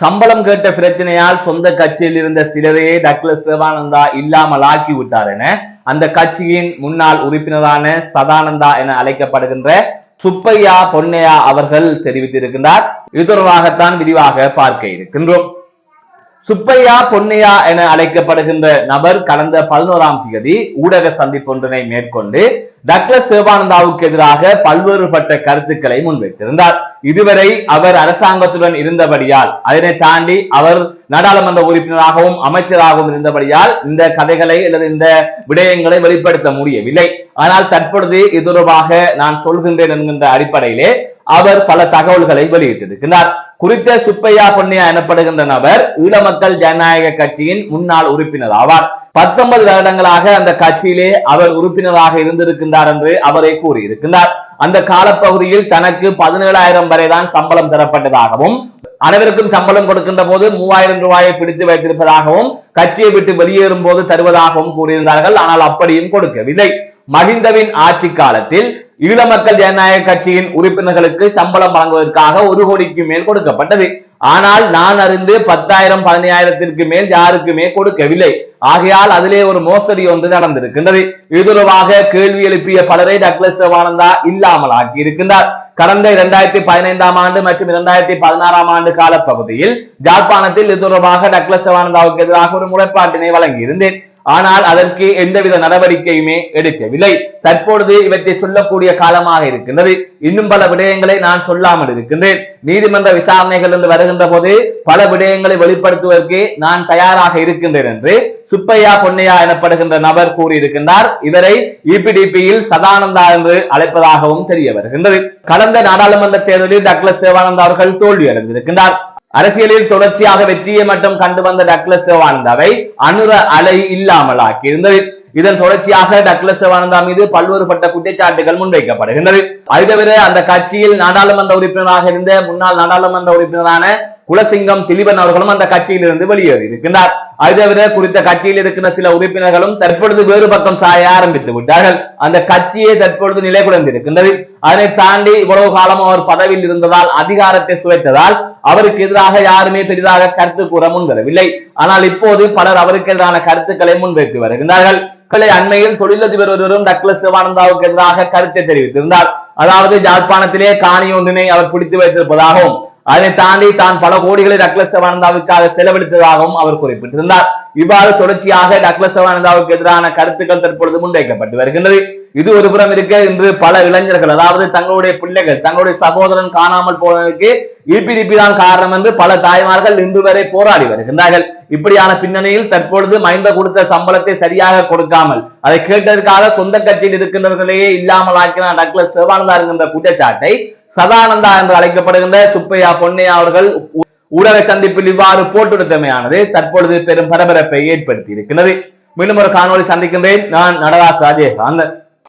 சம்பளம் கேட்ட பிரச்சனையால் சொந்த கட்சியில் இருந்த சிலரையே டக்ளஸ் சிவானந்தா இல்லாமல் ஆக்கி விட்டார் என அந்த கட்சியின் முன்னாள் உறுப்பினரான சதானந்தா என அழைக்கப்படுகின்ற சுப்பையா பொன்னையா அவர்கள் தெரிவித்திருக்கின்றார். இது தொடர்பாகத்தான் விரிவாக பார்க்க இருக்கின்றோம். சுப்பையா பொன்னையா என அழைக்கப்படுகின்ற நபர் கடந்த பதினோராம் தேதி ஊடக சந்திப்பொன்றினை மேற்கொண்டு டக்ளஸ் சிவானந்தாவுக்கு எதிராக பல்வேறுபட்ட கருத்துக்களை முன்வைத்திருந்தார். இதுவரை அவர் அரசாங்கத்துடன் இருந்தபடியால் அதனை தாண்டி அவர் நாடாளுமன்ற உறுப்பினராகவும் அமைச்சராகவும் இருந்தபடியால் இந்த கதைகளை அல்லது இந்த விடயங்களை வெளிப்படுத்த முடியவில்லை. ஆனால் தற்பொழுது இது தொடர்பாக நான் சொல்கின்றேன் என்கின்ற அடிப்படையிலே அவர் பல தகவல்களை வெளியிட்டிருக்கிறார். குறித்த சுப்பையா பொன்னையா எனப்படுகின்ற நபர் ஈழ மக்கள் ஜனநாயக கட்சியின் முன்னாள் உறுப்பினர் ஆவார். பத்தொன்பது வருடங்களாக அந்த கட்சியிலே அவர் உறுப்பினராக இருந்திருக்கின்றார் என்று அவரை கூறியிருக்கின்றார். அந்த காலப்பகுதியில் தனக்கு பதினேழாயிரம் வரைதான் சம்பளம் தரப்பட்டதாகவும் அனைவருக்கும் சம்பளம் கொடுக்கின்ற போது மூவாயிரம் ரூபாயை பிடித்து வைத்திருப்பதாகவும் கட்சியை விட்டு வெளியேறும் போது தருவதாகவும் கூறியிருந்தார்கள். ஆனால் அப்படியும் கொடுக்கவில்லை. மஹிந்தவின் ஆட்சி காலத்தில் ஈழ மக்கள் ஜனநாயக கட்சியின் உறுப்பினர்களுக்கு சம்பளம் வழங்குவதற்காக ஒரு கோடிக்கு மேல் கொடுக்கப்பட்டது. ஆனால் நான் அறிந்து பத்தாயிரம் பதினையாயிரத்திற்கு மேல் யாருக்குமே கொடுக்கவில்லை. ஆகையால் அதிலே ஒரு மோசடி ஒன்று நடந்திருக்கின்றது. இது தொடர்பாக கேள்வி எழுப்பிய பலரை டக்ளஸ் சிவானந்தா இல்லாமல் ஆக்கி இருக்கின்றார். கடந்த இரண்டாயிரத்தி பதினைந்தாம் ஆண்டு மற்றும் இரண்டாயிரத்தி பதினாறாம் ஆண்டு காலப்பகுதியில் ஜாழ்ப்பாணத்தில் இது தொடர்பாக டக்ளஸ் சிவானந்தாவுக்கு எதிராக ஒரு முறைப்பாட்டினை வழங்கியிருந்தேன். ஆனால் அதற்கு எந்தவித நடவடிக்கையுமே எடுக்கவில்லை. தற்பொழுது இவற்றை சொல்லக்கூடிய காலமாக இருக்கின்றது. இன்னும் பல விடயங்களை நான் சொல்லாமல் இருக்கின்றேன். நீதிமன்ற விசாரணைகள் இருந்து வருகின்ற போது பல விடயங்களை வெளிப்படுத்துவதற்கு நான் தயாராக இருக்கின்றேன் என்று சுப்பையா பொன்னையா எனப்படுகின்ற நபர் கூறியிருக்கின்றார். இவரை இபிடிபியில் சதானந்தா என்று அழைப்பதாகவும் தெரிய வருகின்றது. கடந்த நாடாளுமன்ற தேர்தலில் டக்ளஸ் தேவானந்தா அவர்கள் தோல்வி அடைந்திருக்கின்றார் அரசியலில் தொடர்ச்சியாக வெற்றியை மட்டும் கண்டு வந்த டக்ளஸ் சிவானந்தாவை அனுர அலை இல்லாமலாக்கி இருந்தது இதன் தொடர்ச்சியாக டக்ளஸ் சிவானந்தா மீது பல்வேறுபட்ட குற்றச்சாட்டுகள் முன்வைக்கப்படுகின்றது. அது தவிர அந்த கட்சியில் நாடாளுமன்ற உறுப்பினராக இருந்த முன்னாள் நாடாளுமன்ற உறுப்பினரான குலசிங்கம் திலீபன் அவர்களும் அந்த கட்சியில் இருந்து வெளியேறி இருக்கின்றார் அது தவிர குறித்த கட்சியில் இருக்கிற சில உறுப்பினர்களும் தற்பொழுது வேறு பக்கம் சாய ஆரம்பித்து விட்டார்கள். அந்த கட்சியே தற்பொழுது நிலை குலைந்திருக்கின்றது. அதனை தாண்டி இவ்வளவு காலம் அவர் பதவியில் இருந்ததால் அதிகாரத்தை சுவைத்ததால் அவருக்கு எதிராக யாருமே பெரிதாக கருத்து கூற முன்வரவில்லை. ஆனால் இப்போது பலர் அவருக்கு எதிரான கருத்துக்களை முன்வைத்து வருகின்றார்கள். கிளை அண்மையில் தொழிலதிபர் ஒருவரும் டக்ளஸ் சிவானந்தாவுக்கு எதிராக கருத்தை தெரிவித்திருந்தார். அதாவது ஜாழ்ப்பாணத்திலே காணி ஒன்றினை அவர் பிடித்து வைத்திருப்பதாகவும் அதை தாண்டி தான் பல கோடிகளை டக்ளஸ் சவானந்தாவுக்காக செலவழித்ததாகவும் அவர் குறிப்பிட்டிருந்தார். இவ்வாறு தொடர்ச்சியாக டக்ளஸ் சவானந்தாவுக்கு எதிரான கருத்துக்கள் தற்பொழுது முன்வைக்கப்பட்டு வருகின்றது. இது ஒரு புறம் இருக்க. இன்று பல இளைஞர்கள் அதாவது தங்களுடைய பிள்ளைகள் தங்களுடைய சகோதரன் காணாமல் போவதற்கு இபிடிபி தான் காரணம் என்று பல தாய்மார்கள் இன்று வரை போராடி வருகின்றார்கள். இப்படியான பின்னணியில் தற்பொழுது மைந்த கொடுத்த சம்பளத்தை சரியாக கொடுக்காமல் அதை கேட்டதற்காக சொந்த கட்சியில் இருக்கின்றவர்களையே இல்லாமல் ஆக்கினார் டக்ளஸ் சிவானந்தா என்கின்ற குற்றச்சாட்டை சதானந்தா என்று அழைக்கப்படுகின்ற சுப்பையா பொன்னையா அவர்கள் ஊடக சந்திப்பில் இவ்வாறு போட்டுடுத்தமையானது தற்பொழுது பெரும் பரபரப்பை ஏற்படுத்தி இருக்கிறது. மீண்டும் ஒரு காணொலி சந்திக்கின்றேன். நான் நடராஜ் ராஜேகாந்தன்.